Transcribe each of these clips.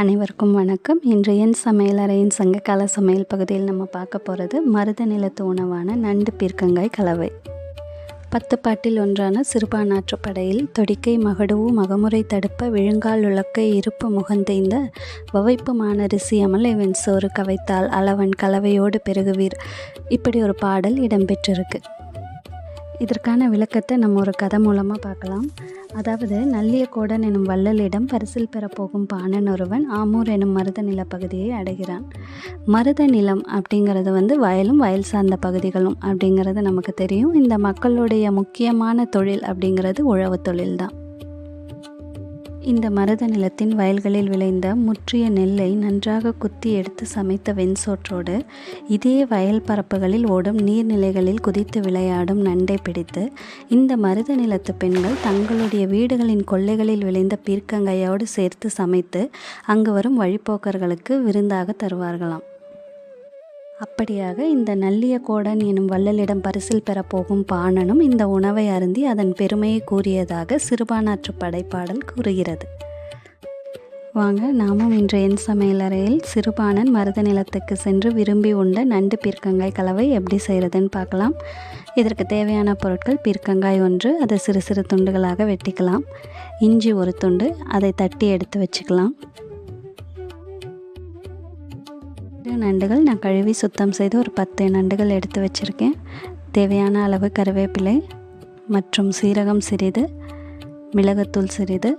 அனைவருக்கும் வணக்கம். இன்று என் சமையலறையின் சங்ககால சமையல் பகுதியில் நம்ம பார்க்க போகிறது மருத நிலத்து உணவான நண்டு பீர்க்கங்காய் கலவை. பத்து பாட்டில் ஒன்றான சிறுபானாற்றுப்படையில் தொடிக்கை மகடுவு மகமுறை தடுப்ப விழுங்கால் உலக்கை இருப்பு முகந்தெய்ந்த வவைப்பு மானரிசி அமலை வெண்சோறு கவைத்தால் அளவன் கலவையோடு பெருகுவீர். இப்படி ஒரு பாடல் இடம்பெற்றிருக்கு. இதற்கான விளக்கத்தை நம்ம ஒரு கதை மூலமாக பார்க்கலாம். அதாவது நல்லியக்கோடன் எனும் வள்ளலிடம் பரிசில் பெறப்போகும் பாணன் ஒருவன் ஆமூர் எனும் மருத நிலப்பகுதியை அடைகிறான். மருத நிலம் அப்படிங்கிறது வந்து வயலும் வயல் சார்ந்த பகுதிகளும் அப்படிங்கிறது நமக்கு தெரியும். இந்த மக்களுடைய முக்கியமான தொழில் அப்படிங்கிறது உழவு தொழில் தான் இந்த மருத நிலத்தின் வயல்களில் விளைந்த முற்றிய நெல்லை நன்றாக குத்தி எடுத்து சமைத்த வெண்சோற்றோடு இதே வயல் பரப்புகளில் ஓடும் நீர்நிலைகளில் குதித்து விளையாடும் நண்டை பிடித்து இந்த மருத நிலத்து பெண்கள் தங்களுடைய வீடுகளின் கொள்ளைகளில் விளைந்த பீர்க்கங்கையோடு சேர்த்து சமைத்து அங்கு வரும் வழிப்போக்கர்களுக்கு விருந்தாக தருவார்களாம். அப்படியாக இந்த நல்லிய கோடன் எனும் வள்ளலிடம் பரிசில் பெறப்போகும் பாணனும் இந்த உணவை அருந்தி அதன் பெருமையை கூறியதாக சிறுபானாற்று படைப்பாடல் கூறுகிறது. வாங்க நாமும் இன்று என் சமையலறையில் சிறுபானன் மருத நிலத்துக்கு சென்று விரும்பி உண்ட நண்டு பீர்க்கங்காய் கலவை எப்படி செய்கிறதுன்னு பார்க்கலாம். இதற்கு தேவையான பொருட்கள் பீர்க்கங்காய் ஒன்று அதை சிறு சிறு துண்டுகளாக வெட்டிக்கலாம். இஞ்சி ஒரு துண்டு அதை தட்டி எடுத்து வச்சுக்கலாம். நண்டுகள் நான் கழுவி சுத்தம் செய்து ஒரு பத்து நண்டுகள் எடுத்து வச்சுருக்கேன். தேவையான அளவு கருவேப்பிலை மற்றும் சீரகம் சிறிது மிளகுத்தூள் சிறிது.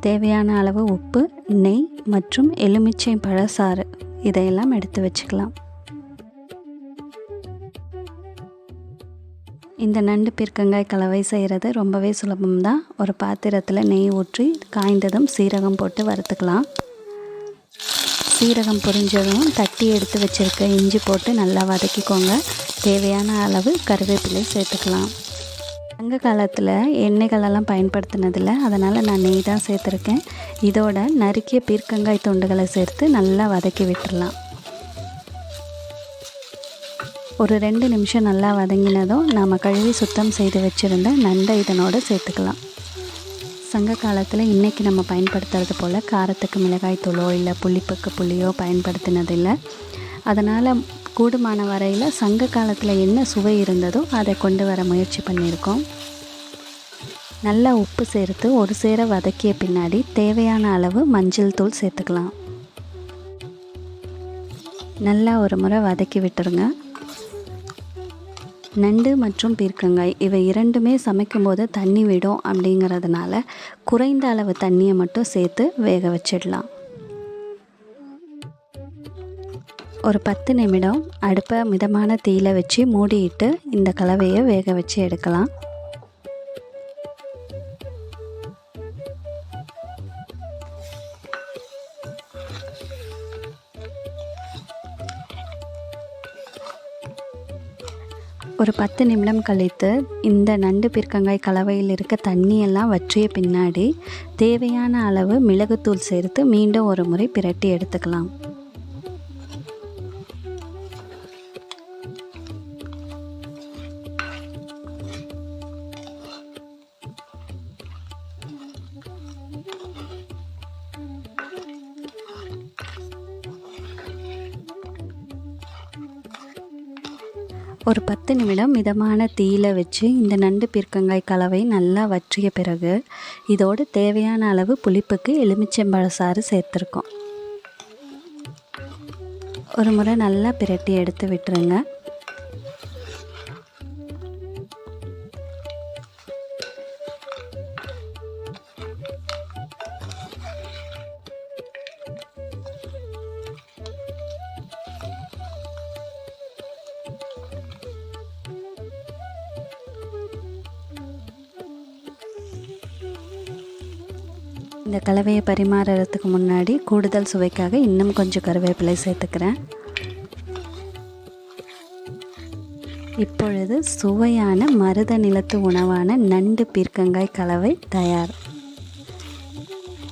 தேவையான அளவு உப்பு நெய் மற்றும் எலுமிச்சை பழசாறு இதையெல்லாம் எடுத்து வச்சுக்கலாம். இந்த நண்டு பீர்க்கங்காய் கலவை செய்கிறது ரொம்பவே சுலபம்தான். ஒரு பாத்திரத்தில் நெய் ஊற்றி காய்ந்ததும் சீரகம் போட்டு வறுத்துக்கலாம். சீரகம் புரிஞ்சதும் தட்டி எடுத்து வச்சுருக்க இஞ்சி போட்டு நல்லா வதக்கிக்கோங்க. தேவையான அளவு கருவேப்பிலை சேர்த்துக்கலாம். சங்க காலத்தில் எண்ணெய்களெல்லாம் பயன்படுத்தினதில்லை. அதனால் நான் நெய் தான் சேர்த்துருக்கேன். இதோட நறுக்கிய பீர்க்கங்காய் துண்டுகளை சேர்த்து நல்லா வதக்கி விட்டுடலாம் ஒரு ரெண்டு நிமிஷம் நல்லா வதங்கினதும் நாம் கழுவி சுத்தம் செய்து வச்சுருந்த நண்டை இதனோடு சேர்த்துக்கலாம். சங்க காலத்தில் இன்றைக்கி நம்ம பயன்படுத்துறது போல் காரத்துக்கு மிளகாய் தூளோ இல்லை புளிப்புக்கு புளியோ பயன்படுத்தினதில்லை அதனால் கூடுமான வரையில் சங்க காலத்தில் என்ன சுவை இருந்ததோ அதை கொண்டு வர முயற்சி பண்ணியிருக்கோம். நல்லா உப்பு சேர்த்து ஒரு சேர வதக்கிய பின்னாடி தேவையான அளவு மஞ்சள் தூள் சேர்த்துக்கலாம். நல்லா ஒரு முறை வதக்கி விட்டுருங்க. நண்டு மற்றும் பீர்க்கங்காய் இவை இரண்டுமே சமைக்கும்போது தண்ணி விடும் அப்படிங்கிறதுனால குறைந்த அளவு தண்ணியை மட்டும் சேர்த்து வேக வச்சிடலாம். ஒரு பத்து நிமிடம் அடுப்பை மிதமான தீயில வச்சு மூடிட்டு இந்த கலவையை வேக வச்சு எடுக்கலாம். ஒரு பத்து நிமிடம் கழித்து இந்த நண்டு பீர்க்கங்காய் கலவையில் இருக்க தண்ணியெல்லாம் வற்றிய பின்னாடி தேவையான அளவு மிளகுத்தூள் சேர்த்து மீண்டும் ஒரு முறை பிரட்டி எடுத்துக்கலாம். ஒரு பத்து நிமிடம் மிதமான தீயில வச்சு இந்த நண்டு பீர்க்கங்காய் கலவை நல்லா வற்றிய பிறகு இதோடு தேவையான அளவு புளிப்புக்கு எலுமிச்சம்பழ சாறு சேர்த்துருக்கோம். ஒரு முறை நல்லா பிரட்டி எடுத்து விட்டுருங்க. இந்த கலவையை பரிமாறுறதுக்கு முன்னாடி கூடுதல் சுவைக்காக இன்னும் கொஞ்சம் கருவேப்பிலை சேர்த்துக்கிறேன். இப்பொழுது சுவையான மருத நிலத்து உணவான நண்டு பீர்க்கங்காய் கலவை தயார்.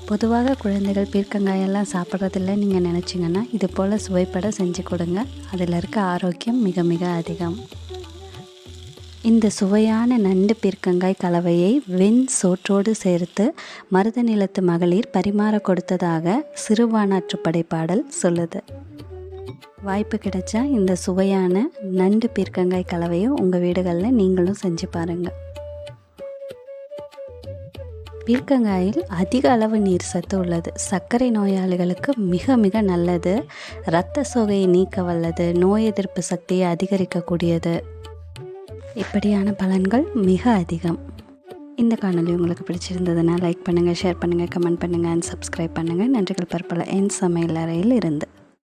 பொதுவாக குழந்தைகள் பீர்க்கங்காயெல்லாம் சாப்பிட்றதில்ல நீங்கள் நினச்சிங்கன்னா இது போல் சுவைப்பட செஞ்சு கொடுங்க. அதில் இருக்க ஆரோக்கியம் மிக மிக அதிகம். இந்த சுவையான நண்டு பீர்க்கங்காய் கலவையை வெண் சோற்றோடு சேர்த்து மருத நிலத்து மகளிர் பரிமாற கொடுத்ததாக சிறுபானாற்றுப்படை பாடல் சொல்லுது. வாய்ப்பு கிடைச்சா இந்த சுவையான நண்டு பீர்க்கங்காய் கலவையை உங்கள் வீடுகளில் நீங்களும் செஞ்சு பாருங்கள் பீர்க்கங்காயில் அதிக அளவு நீர் சத்து உள்ளது. சர்க்கரை நோயாளிகளுக்கு மிக மிக நல்லது. இரத்த சோகையை நீக்க வல்லது. நோய் எதிர்ப்பு சக்தியை அதிகரிக்கக்கூடியது. இப்படியான பலன்கள் மிக அதிகம். இந்த காணொலி உங்களுக்கு பிடிச்சிருந்ததுன்னா லைக் பண்ணுங்கள் ஷேர் பண்ணுங்கள் கமெண்ட் பண்ணுங்கள் அண்ட் சப்ஸ்கிரைப் பண்ணுங்கள் நன்றிகள் பற்பல. என் சமையல் அறையில் இருந்து.